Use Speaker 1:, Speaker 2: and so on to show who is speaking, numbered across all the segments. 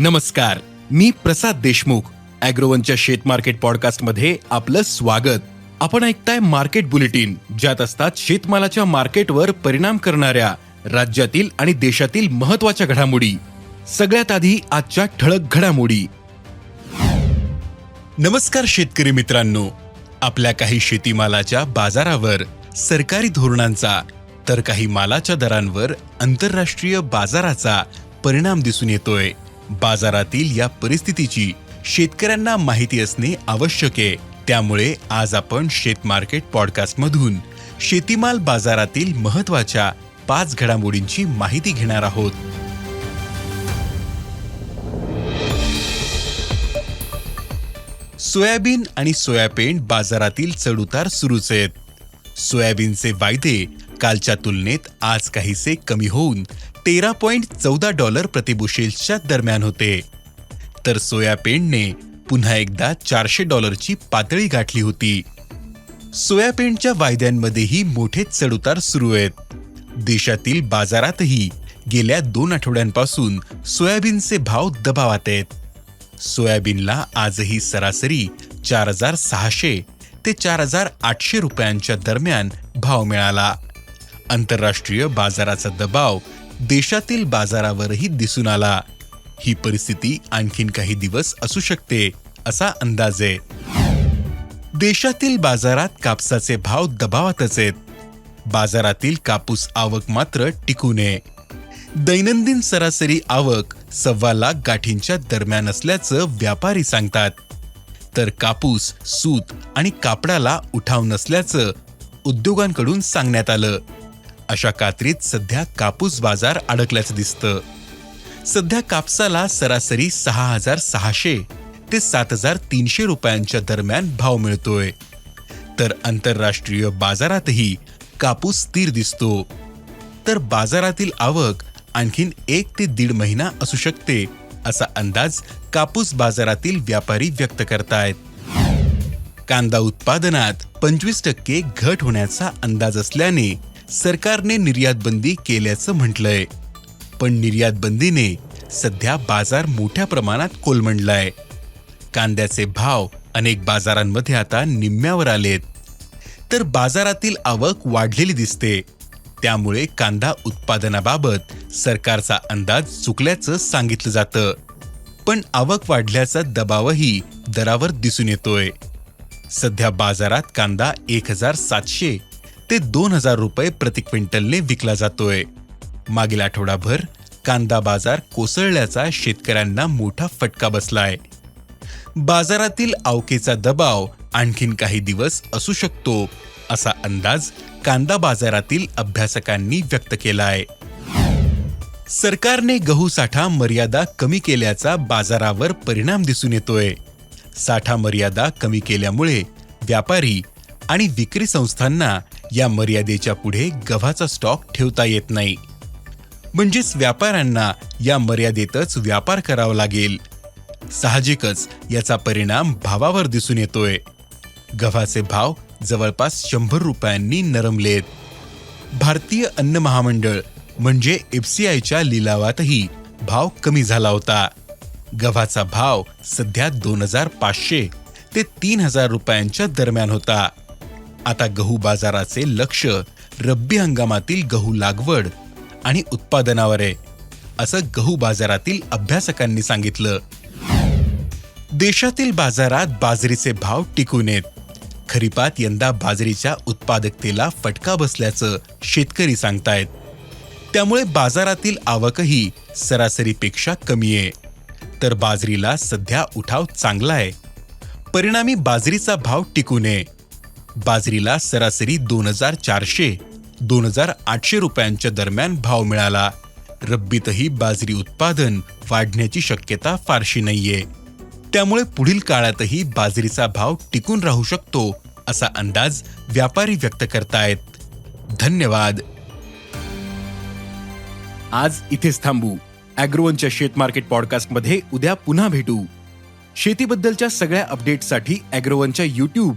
Speaker 1: नमस्कार मी प्रसाद देशमुख अॅग्रोवनच्या शेत मार्केट पॉडकास्टमध्ये आपलं स्वागत. आपण ऐकताय मार्केट बुलेटिन ज्यात असतात शेतमालाच्या मार्केटवर परिणाम करणाऱ्या राज्यातील आणि देशातील महत्त्वाच्या घडामोडी. सगळ्यात आधी आजच्या ठळक घडामोडी. नमस्कार शेतकरी मित्रांनो. आपल्या काही शेतीमालाच्या बाजारावर सरकारी धोरणांचा तर काही मालाच्या दरांवर आंतरराष्ट्रीय बाजाराचा परिणाम दिसून येतोय. बाजारातील या परिस्थितीची शेतकऱ्यांना माहिती असणे आवश्यक आहे. त्यामुळे आज आपण शेत मार्केट शेतीमाल बाजारातील महत्त्वाच्या पाच घडामोडींची माहिती घेणार आहोत. सोयाबीन आणि सोयाबीन बाजारातील चढउतार सुरूच आहेत. सोयाबीनचे वायदे कालच्या तुलनेत आज काहीसे कमी होऊन तेरा पॉइंट चौदा डॉलर प्रतिबुशेल्सच्या दरम्यान होते. तर सोयाबीनने पुन्हा एकदा चारशे डॉलरची पातळी गाठली होती. सोयाबीनच्या वायद्यांमध्येही मोठे चढउतार सुरू आहेत. देशातील बाजारातही गेल्या दोन आठवड्यांपासून सोयाबीनचे भाव दबावात आहेत. सोयाबीनला आजही सरासरी चार हजार सहाशे ते चार हजार आठशे रुपयांच्या दरम्यान भाव मिळाला. आंतरराष्ट्रीय बाजाराचा दबाव देशातील बाजारावरही दिसून आला. ही परिस्थिती आणखीन काही दिवस असू शकते असा अंदाज आहे. देशातील बाजारात कापसाचे भाव दबावातच आहेत. बाजारातील कापूस आवक मात्र टिकू नये. दैनंदिन सरासरी आवक सव्वा लाख गाठींच्या दरम्यान असल्याचं व्यापारी सांगतात. तर कापूस सूत आणि कापडाला उठाव नसल्याचं उद्योगांकडून सांगण्यात आलं. अशा कात्रीत सध्या कापूस बाजार अडकल्याचं दिसतं. सध्या कापसाला सरासरी सहा हजार सहाशे ते सात हजार तीनशे रुपयांच्या दरम्यान भाव मिळतोय. तर आंतरराष्ट्रीय बाजारातही कापूस स्थिर दिसतो. तर बाजारातील आवक आणखीन एक ते दीड महिना असू शकते असा अंदाज कापूस बाजारातील व्यापारी व्यक्त करतायत. कांदा उत्पादनात पंचवीस टक्के घट होण्याचा अंदाज असल्याने सरकारने निर्यात बंदी केल्याचं म्हटलंय. पण निर्यात बंदीने सध्या बाजार मोठ्या प्रमाणात कोलमडलाय. कांद्याचे भाव अनेक बाजारांमध्ये आता निम्म्यावर आलेत. तर बाजारातील आवक वाढलेली दिसते. त्यामुळे कांदा उत्पादनाबाबत सरकारचा अंदाज चुकल्याचं सांगितलं जातं. पण आवक वाढल्याचा दबावही दरावर दिसून येतोय. सध्या बाजारात कांदा एक हजार सातशे ते दोन हजार रुपये प्रति क्विंटलने विकला जातोय. मागील आठवडाभर कांदा बाजार कोसळल्याचा शेतकऱ्यांना मोठा फटका बसलाय. बाजारातील आवकेचा दबाव आणखीन काही दिवस असू शकतो असा अंदाज कांदा बाजारातील अभ्यासकांनी व्यक्त केलाय. सरकारने गहू साठा मर्यादा कमी केल्याचा बाजारावर परिणाम दिसून येतोय. साठा मर्यादा कमी केल्यामुळे व्यापारी आणि विक्री संस्थांना या मर्यादेच्या पुढे गव्हाचा स्टॉक ठेवता येत नाही. म्हणजेच व्यापाऱ्यांना या मर्यादेतच व्यापार करावा लागेल. साहजिकच याचा परिणाम भावावर दिसून येतोय. गव्हाचे भाव जवळपास शंभर रुपयांनी नरमलेत. भारतीय अन्न महामंडळ म्हणजे एफसीआयच्या लिलावातही भाव कमी झाला होता. गव्हाचा भाव सध्या दोन हजार पाचशे ते तीन हजार रुपयांच्या दरम्यान होता. आता गहू बाजाराचे लक्ष रब्बी हंगामातील गहू लागवड आणि उत्पादनावर आहे असं गहू बाजारातील अभ्यासकांनी सांगितलं. देशातील बाजारात बाजरीचे भाव टिकून येत खरीपात यंदा बाजरीच्या उत्पादकतेला फटका बसल्याचं शेतकरी सांगतायत. त्यामुळे बाजारातील आवकही सरासरीपेक्षा कमी आहे. तर बाजरीला सध्या उठाव चांगला आहे. परिणामी बाजरीचा भाव टिकू नये बाजरीला सरासरी दोन हजार चारशे दोन हजार आठशे रुपयांच्या दरम्यान भाव मिळाला. रब्बीतही बाजरी उत्पादन वाढण्याची शक्यता फारशी नाहीये. त्यामुळे पुढील काळातही बाजरीचा भाव टिकून राहू शकतो असा अंदाज व्यापारी व्यक्त करतायत. धन्यवाद. आज इथेच थांबू. अॅग्रोवनच्या शेत मार्केट पॉडकास्टमध्ये उद्या पुन्हा भेटू. शेतीबद्दलच्या सगळ्या अपडेटसाठी अॅग्रोवनच्या युट्यूब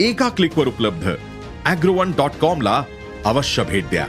Speaker 2: एका क्लिकवर उपलब्ध. अॅग्रोवन डॉट कॉमला अवश्य भेट द्या.